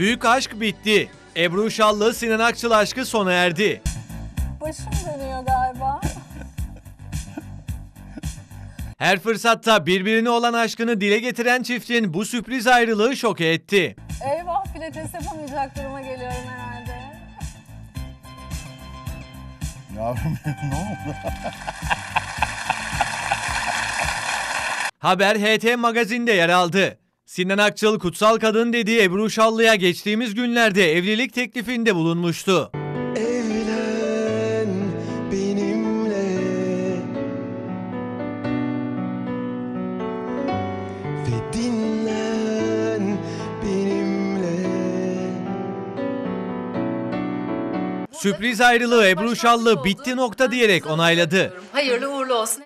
Büyük aşk bitti. Ebru Şallı Sinan Akçıl aşkı sona erdi. Başım dönüyor galiba. Her fırsatta birbirine olan aşkını dile getiren çiftin bu sürpriz ayrılığı şoke etti. Eyvah pilates yapamayacak duruma geliyorum herhalde. Yavrum ne oldu? Haber HT Magazin'de yer aldı. Sinan Akçıl kutsal kadın dediği Ebru Şallı'ya geçtiğimiz günlerde evlilik teklifinde bulunmuştu. Evlen benimle Ve dinlen benimle Sürpriz ayrılığı Ebru Şallı bitti nokta diyerek onayladı. Hayırlı uğurlu olsun.